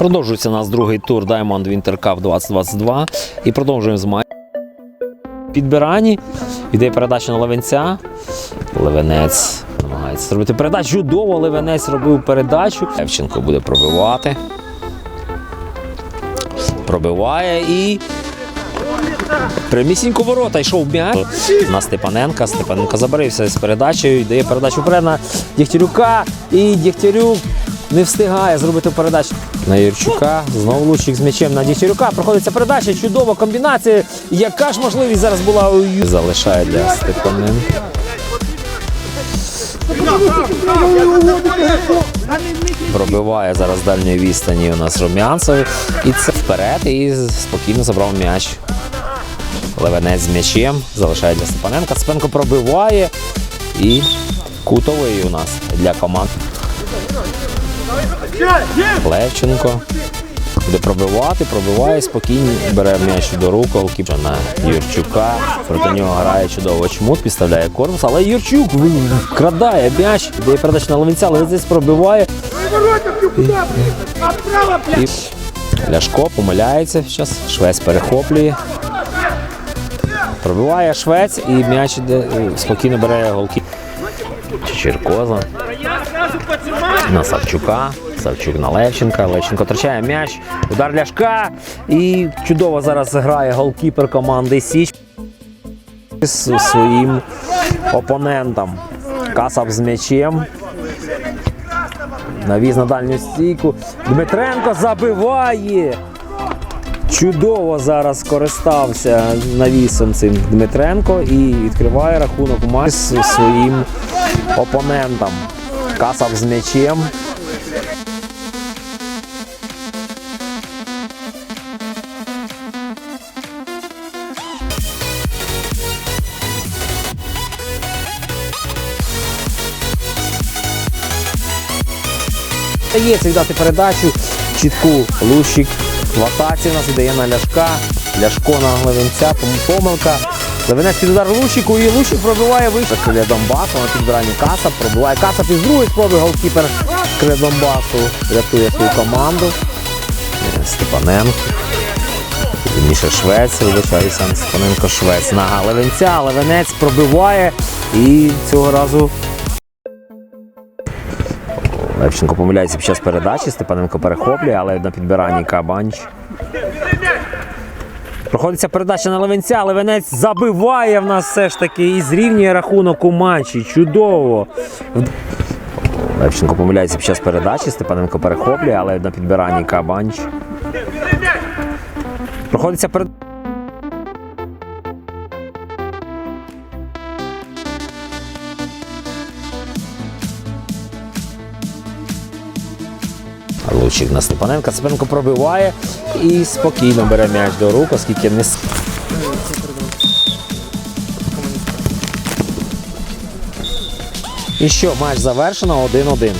Продовжується у нас другий тур Diamond Winter Cup 2022. І продовжуємо з матчем. Підбиранні. Йде передача на Левенця. Левенець намагається зробити передачу. Чудово Левенець робив передачу. Левченко буде пробивати. Пробиває і. Прямісінько ворота йшов м'яч на Степаненка. Степаненко забарився з передачею, дає передачу вперед на Дєгтярюка. І Дєгтярюк не встигає зробити передачу на Юрчука. Знову лучик з м'ячем на Дєгтярюка. Проходиться передача. Чудова комбінація. Яка ж можливість зараз була у Ю- Залишає для Степаненка. Пробиває зараз з дальньої відстані у нас Румянцев. І це вперед і спокійно забрав м'яч. Левенець з м'ячем залишає для Степаненка. Степаненко пробиває і кутовий у нас для команд. Левченко буде пробивати, пробиває спокійно, бере м'яч до рук, голкіпер на Юрчука. Проти нього грає чудово чмут, підставляє корпус, але Юрчук вкрадає м'яч, дає передачу на Левенця, Левенець пробиває. І Ляшко помиляється зараз, Швець перехоплює. Пробиває Швець і м'яч іде, е, спокійно бере голки. Чечіркоза. На Савчука. Савчук на Левченка. Левченко втрачає м'яч. Удар Ляшка. І чудово зараз грає голкіпер команди Січ з своїм опонентом. Касап з м'ячем. Навіз на дальню стійку. Дмитренко забиває. Чудово зараз скористався навісом цим Дмитренко і відкриває рахунок у матчі з своїм опонентом. Касав з м'ячем. Дається віддати передачу. Чітку Лущик в атаці у нас віддає на Ляшка. Ляшко на Глевенця, пом- помилка. Левенець під удар Лущику і Лущик пробиває вище. Крилля Донбасу на підбиранні Каса. Пробиває Каса із другої спроби голкіпер Крилля Донбасу рятує свою команду. Е, Степаненко. Вірніше Швець, вибачаюся, Степаненко Швець. На Левенця, Левенець пробиває і цього разу Левченко помиляється під час передачі, Степаненко перехоплює, але на підбиранні Кабанч. Проходиться передача на Левенця, Левенець забиває в нас все ж таки і зрівнює рахунок у матчі. Чудово. Левченко помиляється під час передачі, Степаненко перехоплює, але на підбиранні Кабанч. Проходиться передача. Лучик на Степаненка. Степаненко пробиває і спокійно бере м'яч до рук, оскільки не І що, матч завершено 1-1.